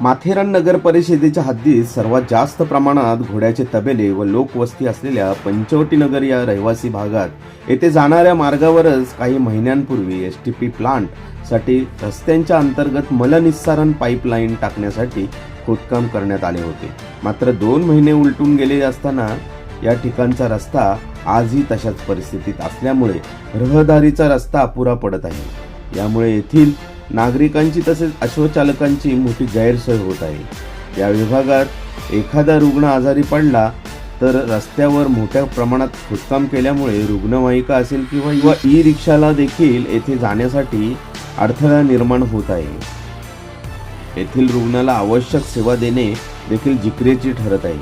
माथेरान नगर परिषदेच्या हद्दीत सर्वात जास्त प्रमाणात घोड्याचे तबेले व लोकवस्ती असलेल्या पंचवटी नगर या रहिवासी भागात येथे जाणाऱ्या मार्गावरच काही महिन्यांपूर्वी एस टी पी प्लांटसाठी रस्त्यांच्या अंतर्गत मलनिस्सारण पाईपलाईन टाकण्यासाठी खोदकाम करण्यात आले होते. मात्र दोन महिने उलटून गेले असताना या ठिकाणचा रस्ता आजही तशाच परिस्थितीत असल्यामुळे रहदारीचा रस्ता अपुरा पडत आहे. यामुळे येथील नागरिकांची तसेच अश्वचालकांची मोठी गैरसोय होत आहे. या विभागात एखादा रुग्ण आजारी पडला तर रस्त्यावर मोठ्या प्रमाणात खोदकाम केल्यामुळे रुग्णवाहिका असेल किंवा ई रिक्षाला देखील येथे जाण्यासाठी अडथळा निर्माण होत आहे. येथील रुग्णाला आवश्यक सेवा देणे देखील जिकरीची ठरत आहे.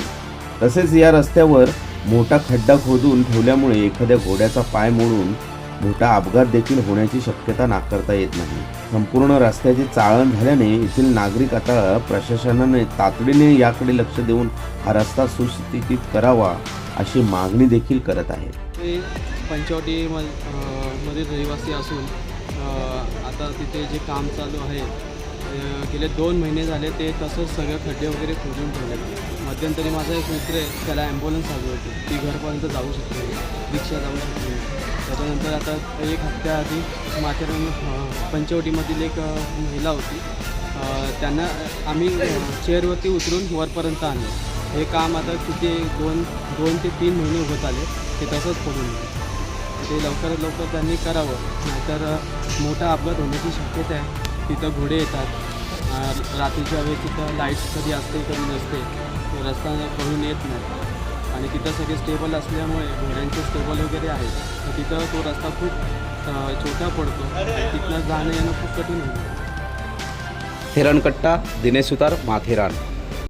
तसेच या रस्त्यावर मोठा खड्डा खोदून ठेवल्यामुळे एखाद्या घोड्याचा पाय मोडून मोठा अपघात देखील होण्याची शक्यता नाकारता येत नाही. संपूर्ण रस्त्याचे चाळण झाल्याने येथील नागरिक आता प्रशासनाने तातडीने याकडे लक्ष देऊन हा रस्ता सुस्थितीत करावा अशी मागणी देखील करत आहे पंचवटी मधील रहिवासी असून आता तिथे जे काम चालू आहे गेले दोन महिने झाले ते तसंच सगळे खड्डे वगैरे खोदून ठेवले. मध्यंतरी माझा एक मित्र आहे त्याला ॲम्ब्युलन्स हवी होती. ती घरपर्यंत जाऊ शकते रिक्षा जाऊ शकते त्याच्यानंतर आता एक हप्त्याआधी माथेरान पंचवटीमधील एक महिला होती. त्यांना आम्ही चेअरवरती उतरून वरपर्यंत आणलं. हे काम आता किती दोन दोन ते तीन महिने होत आले ते तसंच पडून ते लवकरात लवकर त्यांनी करावं. नाहीतर मोठा अपघात होण्याची शक्यता आहे. तिथं घोडे येतात. रात्रीच्या वेळेस तिथं लाईट्स कधी असते कधी नसते तो रस्ता करून येत नाही. आणि तिथं सगळे स्टेबल असल्यामुळे घोड्यांचे स्टेबल वगैरे आहेत. तर तिथं तो रस्ता खूप छोटा पडतो. तिथनं जाणं येणं खूप कठीण होतं. हिरणकट्टा दिनेश सुतार माथेरान.